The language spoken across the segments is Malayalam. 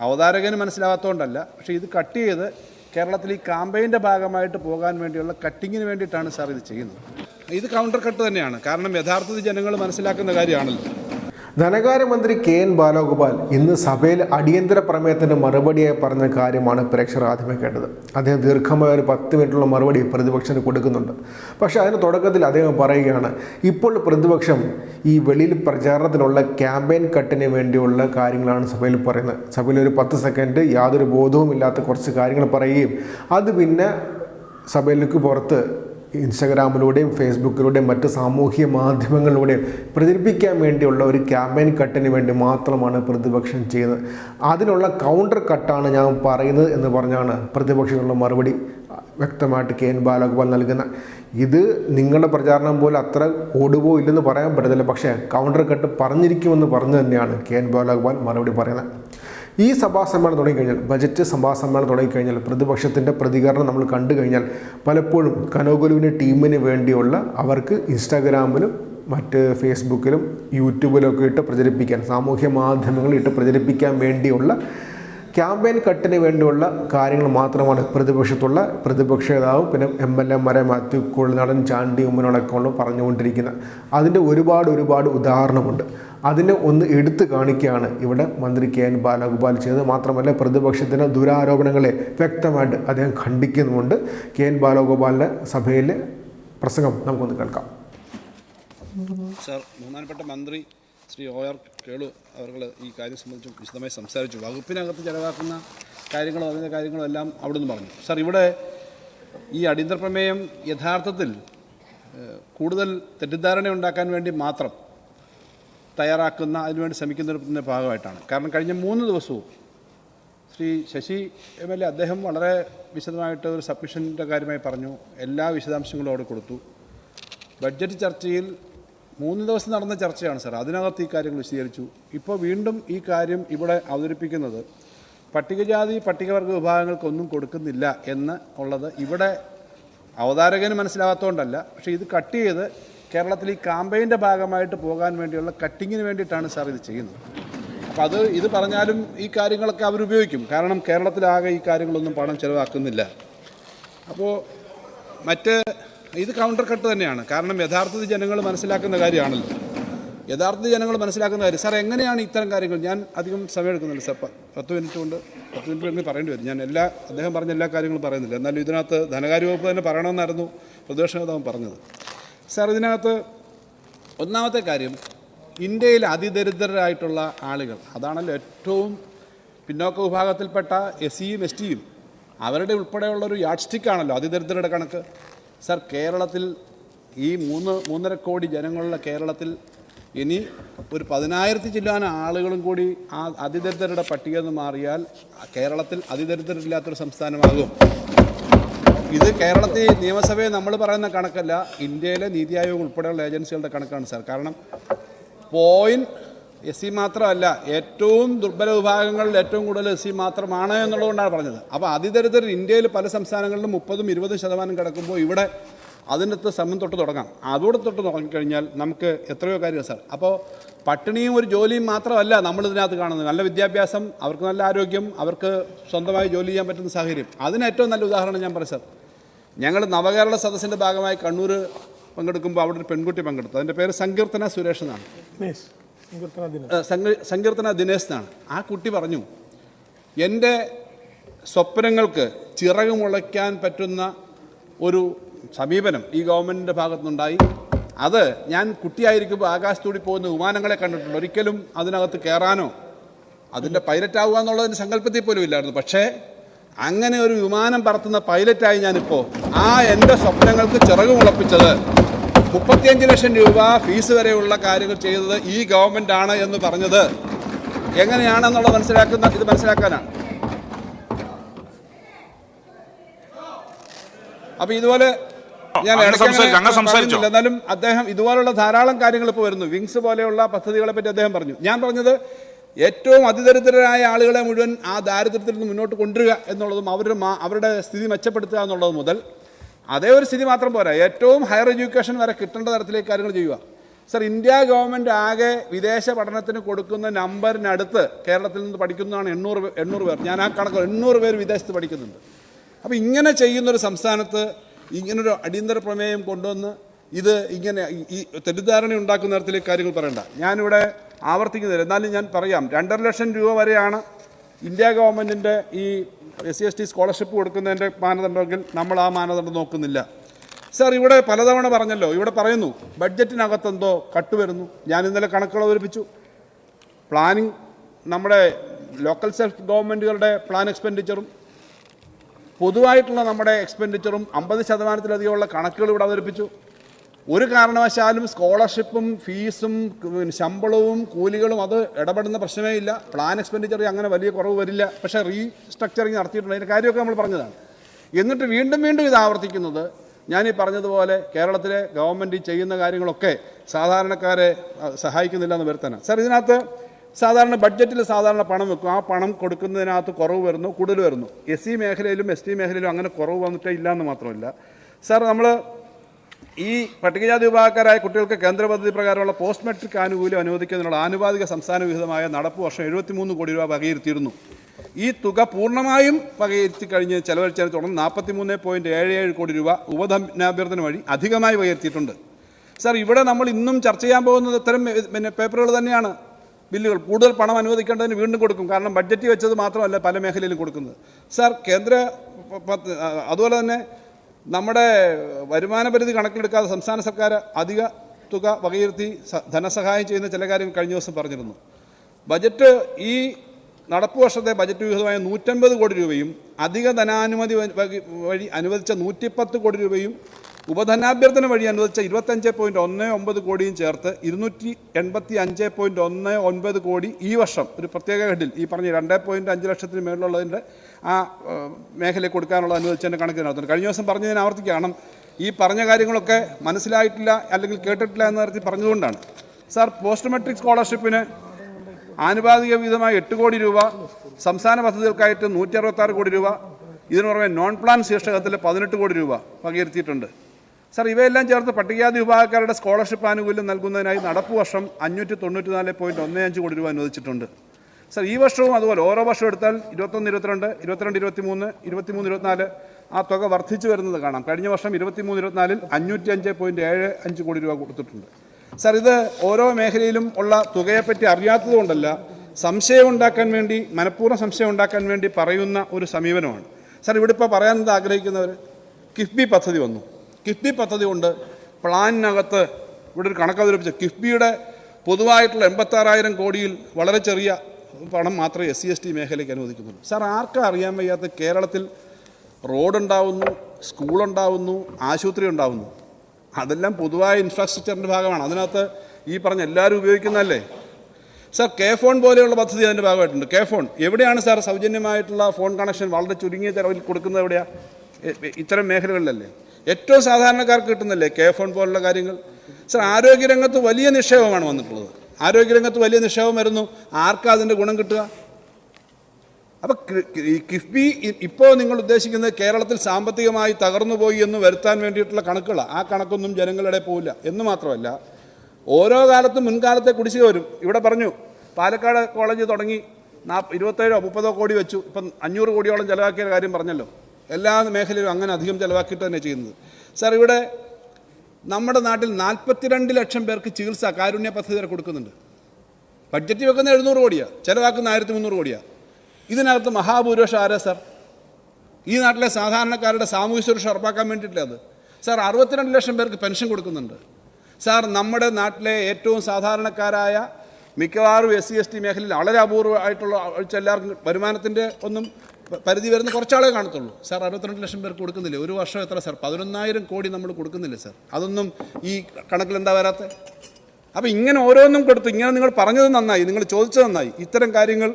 അവതാരകന് മനസ്സിലാവാത്തതുകൊണ്ടല്ല പക്ഷേ ഇത് കട്ട് ചെയ്ത് കേരളത്തിൽ ഈ കാമ്പയിന്റെ ഭാഗമായിട്ട് പോകാൻ വേണ്ടിയുള്ള കട്ടിങ്ങിന് വേണ്ടിയിട്ടാണ് സാർ ഇത് ചെയ്യുന്നത്. ഇത് കൗണ്ടർ കട്ട് തന്നെയാണ്. കാരണം യഥാർത്ഥത്തിൽ ജനങ്ങൾ മനസ്സിലാക്കുന്ന കാര്യമാണല്ലോ. ധനകാര്യമന്ത്രി കെ എൻ ബാലഗോപാൽ ഇന്ന് സഭയിൽ അടിയന്തര പ്രമേയത്തിന് മറുപടിയായി പറഞ്ഞ കാര്യമാണ് പ്രേക്ഷകർ ആദ്യമേ കേട്ടത്. അദ്ദേഹം ദീർഘമായ ഒരു പത്ത് മിനിറ്റുള്ള മറുപടി പ്രതിപക്ഷത്തിന് കൊടുക്കുന്നുണ്ട്. പക്ഷേ അതിന് തുടക്കത്തിൽ അദ്ദേഹം പറയുകയാണ് ഇപ്പോൾ പ്രതിപക്ഷം ഈ വെളിയിൽ പ്രചാരണത്തിനുള്ള ക്യാമ്പയിൻ കട്ടിന് വേണ്ടിയുള്ള കാര്യങ്ങളാണ് സഭയിൽ പറയുന്നത്. സഭയിൽ ഒരു പത്ത് സെക്കൻഡ് യാതൊരു ബോധവും ഇല്ലാത്ത കുറച്ച് കാര്യങ്ങൾ പറയുകയും അത് പിന്നെ സഭയിലേക്ക് പുറത്ത് ഇൻസ്റ്റഗ്രാമിലൂടെയും ഫേസ്ബുക്കിലൂടെയും മറ്റ് സാമൂഹ്യ മാധ്യമങ്ങളിലൂടെയും പ്രചരിപ്പിക്കാൻ വേണ്ടിയുള്ള ഒരു ക്യാമ്പയിൻ കട്ടിന് വേണ്ടി മാത്രമാണ് പ്രതിപക്ഷം ചെയ്യുന്നത്. അതിനുള്ള കൗണ്ടർ കട്ടാണ് ഞാൻ പറയുന്നത് എന്ന് പറഞ്ഞാണ് പ്രതിപക്ഷങ്ങളുടെ മറുപടി വ്യക്തമായിട്ട് കെ എൻ ബാലഗോപാൽ നൽകുന്ന ഇത് നിങ്ങളുടെ പ്രചാരണം പോലെ അത്ര ഓടുവോ ഇല്ലെന്ന് പറയാൻ പറ്റത്തില്ല. പക്ഷേ കൗണ്ടർ കട്ട് പറഞ്ഞിരിക്കുമെന്ന് പറഞ്ഞു തന്നെയാണ് കെ എൻ ബാലഗോപാൽ മറുപടി പറയുന്നത്. ഈ സഭാ സമ്മേളനം തുടങ്ങിക്കഴിഞ്ഞാൽ ബജറ്റ് സഭാ സമ്മേളനം തുടങ്ങിക്കഴിഞ്ഞാൽ പ്രതിപക്ഷത്തിന്റെ പ്രതികരണം നമ്മൾ കണ്ടു കഴിഞ്ഞാൽ പലപ്പോഴും കനോകുലുവിന്റെ ടീമിന് വേണ്ടിയുള്ള അവർക്ക് ഇൻസ്റ്റാഗ്രാമിലും മറ്റ് ഫേസ്ബുക്കിലും യൂട്യൂബിലും ഒക്കെ ഇട്ട് പ്രചരിപ്പിക്കാൻ സാമൂഹ്യ മാധ്യമങ്ങളിൽ ഇട്ട് പ്രചരിപ്പിക്കാൻ വേണ്ടിയുള്ള ക്യാമ്പയിൻ കട്ടിന് വേണ്ടിയുള്ള കാര്യങ്ങൾ മാത്രമാണ് പ്രതിപക്ഷത്തുള്ള പ്രതിപക്ഷ നേതാവും പിന്നെ എം എൽ എമാരെ മാത്യു കുഴൽനാടൻ ചാണ്ടി ഉമ്മനോടൊക്കെ ഉള്ള പറഞ്ഞുകൊണ്ടിരിക്കുന്നത്. അതിന്റെ ഒരുപാട് ഒരുപാട് ഉദാഹരണമുണ്ട്. അതിനെ ഒന്ന് എടുത്തു കാണിക്കുകയാണ് ഇവിടെ മന്ത്രി കെ എൻ ബാലഗോപാൽ ചെയ്തത്. മാത്രമല്ല പ്രതിപക്ഷത്തിന്റെ ദുരാരോപണങ്ങളെ വ്യക്തമായിട്ട് അദ്ദേഹം ഖണ്ഡിക്കുന്നുമുണ്ട്. കെ എൻ ബാലഗോപാലിന്റെ സഭയിലെ പ്രസംഗം നമുക്കൊന്ന് കേൾക്കാം. സാർ ബഹുമാനപ്പെട്ട മന്ത്രി ശ്രീ ഒ ആർ കേളു അവർ ഈ കാര്യം സംബന്ധിച്ച് വിശദമായി സംസാരിച്ചു. വകുപ്പിനകത്ത് ചെലവാക്കുന്ന കാര്യങ്ങളോ അതിന്റെ കാര്യങ്ങളോ എല്ലാം അവിടെ നിന്ന് പറഞ്ഞു. സാർ ഇവിടെ ഈ അടിയന്തര പ്രമേയം യഥാർത്ഥത്തിൽ കൂടുതൽ തെറ്റിദ്ധാരണ ഉണ്ടാക്കാൻ വേണ്ടി മാത്രം തയ്യാറാക്കുന്ന അതിനുവേണ്ടി ശ്രമിക്കുന്നതിന്റെ ഭാഗമായിട്ടാണ്. കാരണം കഴിഞ്ഞ മൂന്ന് ദിവസവും Shri Shashi M L A അദ്ദേഹം വളരെ വിശദമായിട്ട് ഒരു സബ്മിഷന്റെ കാര്യമായി പറഞ്ഞു. എല്ലാ വിശദാംശങ്ങളും അവിടെ കൊടുത്തു. ബഡ്ജറ്റ് ചർച്ചയിൽ മൂന്ന് ദിവസം നടന്ന ചർച്ചയാണ് സാർ. അതിനകത്ത് ഈ കാര്യങ്ങൾ വിശദീകരിച്ചു. ഇപ്പോൾ വീണ്ടും ഈ കാര്യം ഇവിടെ അവതരിപ്പിക്കുന്നത് പട്ടികജാതി പട്ടികവർഗ വിഭാഗങ്ങൾക്കൊന്നും കൊടുക്കുന്നില്ല എന്ന് ഉള്ളത് ഇവിടെ അവതാരകന് മനസ്സിലാകാത്തതുകൊണ്ടല്ല പക്ഷേ ഇത് കട്ട് ചെയ്ത് കേരളത്തിൽ ഈ കാമ്പയിന്റെ ഭാഗമായിട്ട് പോകാൻ വേണ്ടിയുള്ള കട്ടിങ്ങിന് വേണ്ടിയിട്ടാണ് സാർ ഇത് ചെയ്യുന്നത്. അപ്പം അത് ഇത് പറഞ്ഞാലും ഈ കാര്യങ്ങളൊക്കെ അവരുപയോഗിക്കും കാരണം കേരളത്തിലാകെ ഈ കാര്യങ്ങളൊന്നും പണം ചിലവാക്കുന്നില്ല. അപ്പോൾ മറ്റ് ഇത് കൗണ്ടർ കട്ട് തന്നെയാണ്. കാരണം യഥാർത്ഥത്തിൽ ജനങ്ങൾ മനസ്സിലാക്കുന്ന കാര്യമാണല്ലോ. യഥാർത്ഥത്തിൽ ജനങ്ങൾ മനസ്സിലാക്കുന്ന കാര്യം. സാർ എങ്ങനെയാണ് ഇത്തരം കാര്യങ്ങൾ? ഞാൻ അധികം സമയം എടുക്കുന്നില്ല സാർ. പത്ത് മിനിറ്റ് കൊണ്ട് പത്ത് മിനിറ്റ് കൊണ്ട് പറയേണ്ടി വരും. ഞാൻ എല്ലാ അദ്ദേഹം പറഞ്ഞ എല്ലാ കാര്യങ്ങളും പറയുന്നില്ല. എന്നാലും ഇതിനകത്ത് ധനകാര്യ വകുപ്പ് തന്നെ പറയണമെന്നായിരുന്നു പ്രതിപക്ഷ നേതാവ് പറഞ്ഞത്. സാർ ഇതിനകത്ത് ഒന്നാമത്തെ കാര്യം ഇന്ത്യയിൽ അതിദരിദ്രരായിട്ടുള്ള ആളുകൾ അതാണല്ലോ ഏറ്റവും പിന്നോക്ക വിഭാഗത്തിൽപ്പെട്ട എസ് സിയും എസ് ടിയും അവരുടെ ഉൾപ്പെടെയുള്ള ഒരു യാഡ് സ്റ്റിക്കാണല്ലോ അതിദരിദ്രരുടെ കണക്ക്. സാർ കേരളത്തിൽ ഈ മൂന്ന് മൂന്നര കോടി ജനങ്ങളുള്ള കേരളത്തിൽ ഇനി ഒരു പതിനായിരത്തി ചില്ലാന ആളുകളും കൂടി ആ അതിദരിദ്രരുടെ പട്ടിക നിന്ന് മാറിയാൽ കേരളത്തിൽ അതിദരിദ്രരില്ലാത്തൊരു സംസ്ഥാനമാകും. ഇത് കേരളത്തിൽ നിയമസഭയെ നമ്മൾ പറയുന്ന കണക്കല്ല ഇന്ത്യയിലെ നീതി ആയോഗ് ഉൾപ്പെടെയുള്ള ഏജൻസികളുടെ കണക്കാണ് സാർ. കാരണം പോയിന്റ് എസ് സി മാത്രമല്ല ഏറ്റവും ദുർബല വിഭാഗങ്ങളിൽ ഏറ്റവും കൂടുതൽ എസ് സി മാത്രമാണ് എന്നുള്ളതുകൊണ്ടാണ് പറഞ്ഞത്. അപ്പോൾ അതിദരിദ്രർ ഇന്ത്യയിൽ പല സംസ്ഥാനങ്ങളിലും മുപ്പതും ഇരുപതും ശതമാനം കിടക്കുമ്പോൾ ഇവിടെ അതിനകത്ത് സമയം തൊട്ട് തുടങ്ങാം. അതോടെ തൊട്ട് തുടങ്ങിക്കഴിഞ്ഞാൽ നമുക്ക് എത്രയോ കാര്യം സാർ. അപ്പോൾ പട്ടിണിയും ഒരു ജോലിയും മാത്രമല്ല നമ്മൾ ഇതിനകത്ത് കാണുന്നത്. നല്ല വിദ്യാഭ്യാസം അവർക്ക് നല്ല ആരോഗ്യം അവർക്ക് സ്വന്തമായി ജോലി ചെയ്യാൻ പറ്റുന്ന സാഹചര്യം. അതിന് ഏറ്റവും നല്ല ഉദാഹരണം ഞാൻ പറയാം സാർ. ഞങ്ങൾ നവകേരള സദസ്സിന്റെ ഭാഗമായി കണ്ണൂർ പങ്കെടുക്കുമ്പോൾ അവിടെ ഒരു പെൺകുട്ടി പങ്കെടുത്തു. അതിന്റെ പേര് സങ്കീർത്തന സുരേഷ് എന്നാണ് സങ്കീർത്തന ദിനേശ്. എന്നാണ് ആ കുട്ടി പറഞ്ഞു എന്റെ സ്വപ്നങ്ങൾക്ക് ചിറക് മുളയ്ക്കാൻ പറ്റുന്ന ഒരു സമീപനം ഈ ഗവൺമെന്റിന്റെ ഭാഗത്തുനിന്നുണ്ടായി. അത് ഞാൻ കുട്ടിയായിരിക്കുമ്പോൾ ആകാശത്തൂടി പോകുന്ന വിമാനങ്ങളെ കണ്ടിട്ടുണ്ട്. ഒരിക്കലും അതിനകത്ത് കയറാനോ അതിന്റെ പൈലറ്റ് ആവുക എന്നുള്ളതിന് സങ്കല്പത്തിൽ പോലും ഇല്ലായിരുന്നു. പക്ഷേ അങ്ങനെ ഒരു വിമാനം പറത്തുന്ന പൈലറ്റായി ഞാനിപ്പോൾ ആ എന്റെ സ്വപ്നങ്ങൾക്ക് ചിറക് മുളപ്പിച്ചത്. മുപ്പത്തിയഞ്ച് ലക്ഷം രൂപ ഫീസ് വരെയുള്ള കാര്യങ്ങൾ ചെയ്തത് ഈ ഗവൺമെന്റ് ആണ് എന്ന് പറഞ്ഞത്. എങ്ങനെയാണെന്നുള്ളത് മനസ്സിലാക്കുന്ന ഇത് മനസ്സിലാക്കാനാണ് അപ്പൊ ഇതുപോലെ ഞാൻ. എന്നാലും അദ്ദേഹം ഇതുപോലുള്ള ധാരാളം കാര്യങ്ങൾ ഇപ്പോൾ വരുന്നു വിങ്സ് പോലെയുള്ള പദ്ധതികളെ പറ്റി അദ്ദേഹം പറഞ്ഞു. ഞാൻ പറഞ്ഞത് ഏറ്റവും അതിദരിദ്രരായ ആളുകളെ മുഴുവൻ ആ ദാരിദ്ര്യത്തിൽ നിന്ന് മുന്നോട്ട് കൊണ്ടുവരിക എന്നുള്ളതും അവരുടെ അവരുടെ സ്ഥിതി മെച്ചപ്പെടുത്തുക എന്നുള്ളത് മുതൽ അതേ ഒരു സ്ഥിതി മാത്രം പോരാ. ഏറ്റവും ഹയർ എഡ്യൂക്കേഷൻ വരെ കിട്ടേണ്ട തരത്തിലേക്ക് കാര്യങ്ങൾ ചെയ്യുക. സർ ഇന്ത്യ ഗവൺമെന്റ് ആകെ വിദേശ പഠനത്തിന് കൊടുക്കുന്ന നമ്പറിനടുത്ത് കേരളത്തിൽ നിന്ന് പഠിക്കുന്നതാണ് എണ്ണൂറ് എണ്ണൂറ് പേർ. ഞാൻ ആ കണക്ക് എണ്ണൂറ് പേർ വിദേശത്ത് പഠിക്കുന്നുണ്ട്. അപ്പോൾ ഇങ്ങനെ ചെയ്യുന്നൊരു സംസ്ഥാനത്ത് ഇങ്ങനൊരു അടിയന്തര പ്രമേയം കൊണ്ടുവന്ന് ഇത് ഇങ്ങനെ ഈ തെറ്റിദ്ധാരണ ഉണ്ടാക്കുന്ന തരത്തിലേക്ക് കാര്യങ്ങൾ പറയണ്ട. ഞാനിവിടെ ആവർത്തിക്കുന്നില്ല. എന്നാലും ഞാൻ പറയാം രണ്ടര ലക്ഷം രൂപ വരെയാണ് ഇന്ത്യ ഗവൺമെന്റിന്റെ ഈ S C S T scholarship കൊടുക്കുന്നതിന്റെ മാനദണ്ഡമെങ്കിൽ നമ്മൾ ആ മാനദണ്ഡം നോക്കുന്നില്ല. സാർ ഇവിടെ പലതവണ പറഞ്ഞല്ലോ ഇവിടെ പറയുന്നു ബഡ്ജറ്റിനകത്തെന്തോ കട്ട് വരുന്നു. ഞാൻ ഇന്നലെ കണക്കുകൾ അവതരിപ്പിച്ചു. പ്ലാനിങ് നമ്മുടെ ലോക്കൽ സെൽഫ് ഗവൺമെന്റുകളുടെ പ്ലാൻ എക്സ്പെൻഡിച്ചറും പൊതുവായിട്ടുള്ള നമ്മുടെ എക്സ്പെൻഡിച്ചറും അമ്പത് ശതമാനത്തിലധികമുള്ള കണക്കുകൾ ഇവിടെ അവതരിപ്പിച്ചു. ഒരു കാരണവശാലും സ്കോളർഷിപ്പും ഫീസും ശമ്പളവും കൂലികളും അത് ഇടപെടുന്ന പ്രശ്നമേ ഇല്ല. പ്ലാൻ എക്സ്പെൻഡിച്ചർ അങ്ങനെ വലിയ കുറവ് വരില്ല. പക്ഷേ റീസ്ട്രക്ചറിങ് നടത്തിയിട്ടുണ്ട്. അതിന്റെ കാര്യമൊക്കെ നമ്മൾ പറഞ്ഞതാണ്. എന്നിട്ട് വീണ്ടും വീണ്ടും ഇത് ആവർത്തിക്കുന്നത് ഞാൻ ഈ പറഞ്ഞതുപോലെ കേരളത്തിലെ ഗവൺമെന്റ് ചെയ്യുന്ന കാര്യങ്ങളൊക്കെ സാധാരണക്കാരെ സഹായിക്കുന്നില്ല എന്ന് വരുത്താനാണ് സാർ ഇതിനകത്ത് സാധാരണ ബഡ്ജറ്റിൽ സാധാരണ പണം വെക്കും. ആ പണം കൊടുക്കുന്നതിനകത്ത് കുറവ് വരുന്നു കൂടുതൽ വരുന്നു. എസ് സി മേഖലയിലും എസ് ടി മേഖലയിലും അങ്ങനെ കുറവ് വന്നിട്ടേ ഇല്ല എന്ന് മാത്രമല്ല. സാർ നമ്മൾ ഈ പട്ടികജാതി വിഭാഗക്കാരായ കുട്ടികൾക്ക് കേന്ദ്ര പദ്ധതി പ്രകാരമുള്ള പോസ്റ്റ് മെട്രിക് ആനുകൂല്യം അനുവദിക്കുന്നതിനുള്ള ആനുപാതിക സംസ്ഥാന വിഹിതമായ നടപ്പ് വർഷം എഴുപത്തിമൂന്ന് കോടി രൂപ വകയിരുത്തിയിരുന്നു. ഈ തുക പൂർണമായും വകയിരുത്തി കഴിഞ്ഞ് ചെലവഴിച്ചതിനെ തുടർന്ന് നാൽപ്പത്തി മൂന്ന് പോയിന്റ് ഏഴ് ഏഴ് കോടി രൂപ ഉപധനാഭ്യർത്ഥന വഴി അധികമായി വകയിരുത്തിയിട്ടുണ്ട്. സാർ ഇവിടെ നമ്മൾ ഇന്നും ചർച്ച ചെയ്യാൻ പോകുന്നത് ഇത്തരം പിന്നെ പേപ്പറുകൾ തന്നെയാണ്. ബില്ലുകൾ. കൂടുതൽ പണം അനുവദിക്കേണ്ടതിന് വീണ്ടും കൊടുക്കും. കാരണം ബഡ്ജറ്റ് വെച്ചത് മാത്രമല്ല പല മേഖലയിലും കൊടുക്കുന്നത്. സാർ കേന്ദ്ര അതുപോലെ തന്നെ നമ്മുടെ വരുമാന പരിധി കണക്കിലെടുക്കാതെ സംസ്ഥാന സർക്കാർ അധിക തുക വകയിരുത്തി ധനസഹായം ചെയ്യുന്ന ചില കാര്യങ്ങൾ കഴിഞ്ഞ ദിവസം പറഞ്ഞിരുന്നു. ബജറ്റ് ഈ നടപ്പ് വർഷത്തെ ബജറ്റ് വിഹിതമായ നൂറ്റമ്പത് കോടി രൂപയും അധിക ധനാനുമതി വഴി അനുവദിച്ച നൂറ്റിപ്പത്ത് കോടി രൂപയും ഉപധനാഭ്യർത്ഥന വഴി അനുവദിച്ച ഇരുപത്തഞ്ച് പോയിന്റ് ഒന്ന് ഒമ്പത് കോടിയും ചേർത്ത് ഇരുന്നൂറ്റി എൺപത്തി അഞ്ച് പോയിന്റ് ഒന്ന് ഒൻപത് കോടി ഈ വർഷം ഒരു പ്രത്യേക ഘട്ടിൽ ഈ പറഞ്ഞ രണ്ട് പോയിന്റ് അഞ്ച് ലക്ഷത്തിന് മേളിലുള്ളതിന്റെ ആ മേഖല കൊടുക്കാനുള്ള അനുവദിച്ചതിന്റെ നടത്തുന്നത് കഴിഞ്ഞ ദിവസം പറഞ്ഞതിന് ആവർത്തിക്കണം. ഈ പറഞ്ഞ കാര്യങ്ങളൊക്കെ മനസ്സിലായിട്ടില്ല അല്ലെങ്കിൽ കേട്ടിട്ടില്ല എന്ന തരത്തിൽ പറഞ്ഞതുകൊണ്ടാണ്. സാർ പോസ്റ്റ് മെട്രിക് സ്കോളർഷിപ്പിന് ആനുപാതിക വിധമായി എട്ട് കോടി രൂപ സംസ്ഥാന പദ്ധതികൾക്കായിട്ട് നൂറ്റി അറുപത്താറ് കോടി രൂപ ഇതിനു പുറമെ നോൺ പ്ലാൻ ശീർഷകത്തിൽ പതിനെട്ട് കോടി രൂപ വകയിരുത്തിയിട്ടുണ്ട്. സാർ ഇവയെല്ലാം ചേർത്ത് പട്ടികജാതി വിഭാഗക്കാരുടെ സ്കോളർഷിപ്പ് ആനുകൂല്യം നൽകുന്നതിനായി നടപ്പ് വർഷം അഞ്ഞൂറ്റി തൊണ്ണൂറ്റി നാല് പോയിന്റ് ഒന്ന് അഞ്ച് കോടി രൂപ അനുവദിച്ചിട്ടുണ്ട്. സർ ഈ വർഷവും അതുപോലെ ഓരോ വർഷം എടുത്താൽ ഇരുപത്തൊന്ന് ഇരുപത്തിരണ്ട് ഇരുപത്തിരണ്ട് ഇരുപത്തി മൂന്ന് ഇരുപത്തിമൂന്ന് ഇരുപത്തിനാല് ആ തുക വർദ്ധിച്ചു വരുന്നത് കാണാം. കഴിഞ്ഞ വർഷം ഇരുപത്തിമൂന്ന് ഇരുപത്തിനാലിൽ അഞ്ഞൂറ്റി അഞ്ച് പോയിന്റ് ഏഴ് അഞ്ച് കോടി രൂപ കൊടുത്തിട്ടുണ്ട്. സർ ഇത് ഓരോ മേഖലയിലും ഉള്ള തുകയെപ്പറ്റി അറിയാത്തത് കൊണ്ടല്ല സംശയം ഉണ്ടാക്കാൻ വേണ്ടി മനഃപൂർവം സംശയം ഉണ്ടാക്കാൻ വേണ്ടി പറയുന്ന ഒരു സമീപനമാണ്. സർ ഇവിടെ ഇപ്പോൾ പറയാൻ ആഗ്രഹിക്കുന്നവർ കിഫ്ബി പദ്ധതി വന്നു. കിഫ്ബി പദ്ധതി കൊണ്ട് പ്ലാനിനകത്ത് ഇവിടെ ഒരു കണക്ക് അവതരിപ്പിച്ച കിഫ്ബിയുടെ പൊതുവായിട്ടുള്ള എൺപത്താറായിരം കോടിയിൽ വളരെ ചെറിയ പണം മാത്രമേ എസ് സി എസ് ടി മേഖലയ്ക്ക് അനുവദിക്കുന്നുള്ളൂ. സാർ ആർക്കും അറിയാൻ വയ്യാത്ത കേരളത്തിൽ റോഡുണ്ടാവുന്നു സ്കൂളുണ്ടാവുന്നു ആശുപത്രി ഉണ്ടാവുന്നു. അതെല്ലാം പൊതുവായ ഇൻഫ്രാസ്ട്രക്ചറിന്റെ ഭാഗമാണ്. അതിനകത്ത് ഈ പറഞ്ഞ എല്ലാവരും ഉപയോഗിക്കുന്നതല്ലേ? സാർ കെ ഫോൺ പോലെയുള്ള പദ്ധതി അതിന്റെ ഭാഗമായിട്ടുണ്ട്. കെ ഫോൺ എവിടെയാണ് സാർ സൗജന്യമായിട്ടുള്ള ഫോൺ കണക്ഷൻ വളരെ ചുരുങ്ങിയ ചിലവിൽ കൊടുക്കുന്നത് എവിടെയാണ് ഇത്തരം മേഖലകളിലല്ലേ? ഏറ്റവും സാധാരണക്കാർക്ക് കിട്ടുന്നില്ലേ? കെ ഫോൺ പോലുള്ള കാര്യങ്ങൾ. സർ ആരോഗ്യരംഗത്ത് വലിയ നിക്ഷേപമാണ് വന്നിട്ടുള്ളത്. ആരോഗ്യരംഗത്ത് വലിയ നിക്ഷേപം വരുന്നു. ആർക്കാ അതിന്റെ ഗുണം കിട്ടുക? അപ്പോൾ ഈ കിഫ്ബി ഇപ്പോൾ നിങ്ങൾ ഉദ്ദേശിക്കുന്നത് കേരളത്തിൽ സാമ്പത്തികമായി തകർന്നുപോയി എന്ന് വരുത്താൻ വേണ്ടിയിട്ടുള്ള കണക്കുകളാണ് ആ കണക്കൊന്നും ജനങ്ങളുടെ പോവില്ല. എന്ന് മാത്രമല്ല ഓരോ കാലത്തും മുൻകാലത്തെ കുടിശ്ശിക വരും. ഇവിടെ പറഞ്ഞു പാലക്കാട് കോളേജ് തുടങ്ങി നാ ഇരുപത്തേഴോ മുപ്പതോ കോടി വെച്ചു. ഇപ്പം അഞ്ഞൂറ് കോടിയോളം ചിലവാക്കിയ കാര്യം പറഞ്ഞല്ലോ. എല്ലാ മേഖലയിലും അങ്ങനെ അധികം ചിലവാക്കിയിട്ട് തന്നെ ചെയ്യുന്നത്. സാർ ഇവിടെ നമ്മുടെ നാട്ടിൽ നാൽപ്പത്തിരണ്ട് ലക്ഷം പേർക്ക് ചികിത്സ കാരുണ്യ പദ്ധതി വരെ കൊടുക്കുന്നുണ്ട്. ബഡ്ജറ്റ് വെക്കുന്ന എഴുന്നൂറ് കോടിയാണ് ചിലവാക്കുന്ന ആയിരത്തി മുന്നൂറ് കോടിയാണ് ഇതിനകത്ത് മഹാഭൂരിപക്ഷം ആരാ സാർ? ഈ നാട്ടിലെ സാധാരണക്കാരുടെ സാമൂഹ്യ സുരക്ഷ ഉറപ്പാക്കാൻ വേണ്ടിയിട്ടില്ല അത്? സാർ അറുപത്തിരണ്ട് ലക്ഷം പേർക്ക് പെൻഷൻ കൊടുക്കുന്നുണ്ട്. സാർ നമ്മുടെ നാട്ടിലെ ഏറ്റവും സാധാരണക്കാരായ മിക്കവാറും എസ് സി എസ് ടി മേഖലയിൽ വളരെ അപൂർവമായിട്ടുള്ള എല്ലാവർക്കും വരുമാനത്തിന്റെ ഒന്നും പരിധി വരുന്ന കുറച്ചാളെ കാണത്തുള്ളൂ. സാർ അറുപത്തിരണ്ട് ലക്ഷം പേർക്ക് കൊടുക്കുന്നില്ലേ? ഒരു വർഷം എത്ര സാർ? പതിനൊന്നായിരം കോടി നമ്മൾ കൊടുക്കുന്നില്ലേ സാർ? അതൊന്നും ഈ കണക്കിൽ എന്താ വരാത്തത് അപ്പോൾ ഇങ്ങനെ ഓരോന്നും കൊടുത്തു. ഇങ്ങനെ നിങ്ങൾ പറഞ്ഞത് നന്നായി. നിങ്ങൾ ചോദിച്ചത് നന്നായി. ഇത്തരം കാര്യങ്ങൾ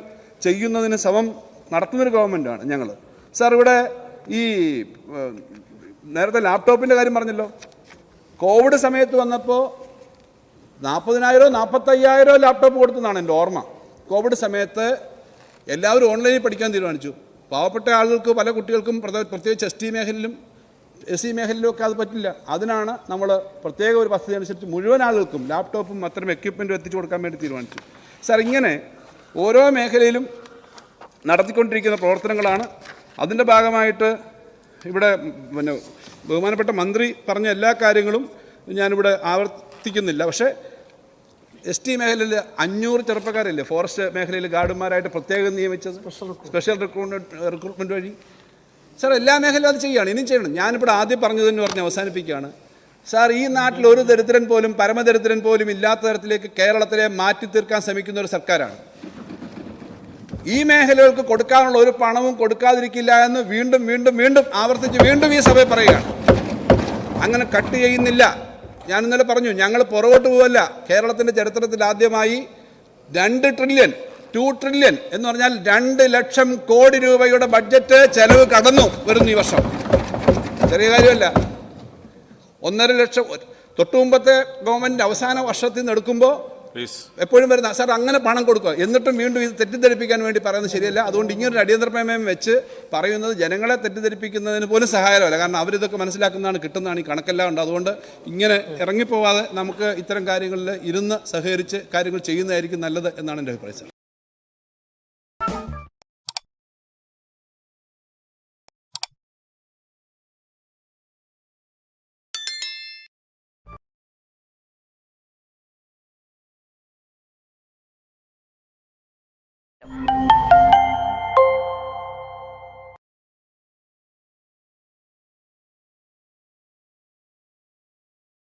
ചെയ്യുന്നതിന് സമം നടത്തുന്നൊരു ഗവൺമെന്റാണ് ഞങ്ങൾ സാർ ഇവിടെ ഈ നേരത്തെ ലാപ്ടോപ്പിന്റെ കാര്യം പറഞ്ഞല്ലോ. കോവിഡ് സമയത്ത് വന്നപ്പോൾ നാൽപ്പതിനായിരോ നാൽപ്പത്തയ്യായിരോ ലാപ്ടോപ്പ് കൊടുത്തതാണ് എന്റെ ഓർമ്മ. കോവിഡ് സമയത്ത് എല്ലാവരും ഓൺലൈനിൽ പഠിക്കാൻ തീരുമാനിച്ചു. പാവപ്പെട്ട ആളുകൾക്ക് പല കുട്ടികൾക്കും പ്രത്യേക- പ്രത്യേകിച്ച് എസ് ടി മേഖലയിലും എസ് സി മേഖലയിലൊക്കെ അത് പറ്റില്ല. അതിനാണ് നമ്മൾ പ്രത്യേക ഒരു പദ്ധതി അനുസരിച്ച് മുഴുവൻ ആളുകൾക്കും ലാപ്ടോപ്പും അത്തരം എക്യുപ്മെന്റും എത്തിച്ചു കൊടുക്കാൻ വേണ്ടി തീരുമാനിച്ചു. സാർ ഇങ്ങനെ ഓരോ മേഖലയിലും നടത്തിക്കൊണ്ടിരിക്കുന്ന പ്രവർത്തനങ്ങളാണ്. അതിന്റെ ഭാഗമായിട്ട് ഇവിടെ പിന്നെ ബഹുമാനപ്പെട്ട മന്ത്രി പറഞ്ഞ എല്ലാ കാര്യങ്ങളും ഞാനിവിടെ ആവർത്തിക്കുന്നില്ല. പക്ഷേ എസ് ടി മേഖലയിൽ അഞ്ഞൂറ് ചെറുപ്പക്കാരില്ലേ? ഫോറസ്റ്റ് മേഖലയിൽ ഗാർഡുമാരായിട്ട് പ്രത്യേകം നിയമിച്ചത്? സ്പെഷ്യൽ റിക്രൂട്ട്മെന്റ് റിക്രൂട്ട്മെന്റ് വഴി? സാർ എല്ലാ മേഖലയിലും അത് ചെയ്യുകയാണ് ഇനിയും ചെയ്യണം. ഞാനിവിടെ ആദ്യം പറഞ്ഞതെന്ന് പറഞ്ഞ് അവസാനിപ്പിക്കുകയാണ്. സാർ ഈ നാട്ടിൽ ഒരു ദരിദ്രൻ പോലും പരമദരിദ്രൻ പോലും ഇല്ലാത്ത തരത്തിലേക്ക് കേരളത്തിലെ മാറ്റി തീർക്കാൻ ശ്രമിക്കുന്ന ഒരു സർക്കാരാണ്. ഈ മേഖലകൾക്ക് കൊടുക്കാനുള്ള ഒരു പണവും കൊടുക്കാതിരിക്കില്ല എന്ന് വീണ്ടും വീണ്ടും വീണ്ടും ആവർത്തിച്ച് വീണ്ടും ഈ സഭയിൽ പറയുകയാണ്. അങ്ങനെ കട്ട് ചെയ്യുന്നില്ല. ഞാൻ ഇന്നലെ പറഞ്ഞു ഞങ്ങൾ പുറകോട്ട് പോവല്ല. കേരളത്തിന്റെ ചരിത്രത്തിൽ ആദ്യമായി രണ്ട് ട്രില്യൺ ടു ട്രില്യൺ എന്ന് പറഞ്ഞാൽ രണ്ട് ലക്ഷം കോടി രൂപയുടെ ബഡ്ജറ്റ് ചെലവ് കടന്നു വരുന്നു ഈ വർഷം. ചെറിയ കാര്യമല്ല. ഒന്നര ലക്ഷം തൊട്ടു മുമ്പത്തെ ഗവൺമെന്റ് അവസാന വർഷത്തിൽ നിന്ന് എടുക്കുമ്പോൾ എപ്പോഴും വരുന്ന സാർ അങ്ങനെ പണം കൊടുക്കുക. എന്നിട്ടും വീണ്ടും ഇത് തെറ്റിദ്ധരിപ്പിക്കാൻ വേണ്ടി പറയുന്നത് ശരിയല്ല. അതുകൊണ്ട് ഇങ്ങനൊരു അടിയന്തര പ്രമേയം വെച്ച് പറയുന്നത് ജനങ്ങളെ തെറ്റിദ്ധരിപ്പിക്കുന്നതിന് പോലും സഹായമല്ല കാരണം അവരിതൊക്കെ മനസ്സിലാക്കുന്നതാണ് കിട്ടുന്നതാണ് ഈ കണക്കെല്ലാം ഉണ്ട്. അതുകൊണ്ട് ഇങ്ങനെ ഇറങ്ങിപ്പോവാതെ നമുക്ക് ഇത്തരം കാര്യങ്ങളിൽ ഇരുന്ന് സഹകരിച്ച് കാര്യങ്ങൾ ചെയ്യുന്നതായിരിക്കും നല്ലത് എന്നാണ് എന്റെ അഭിപ്രായം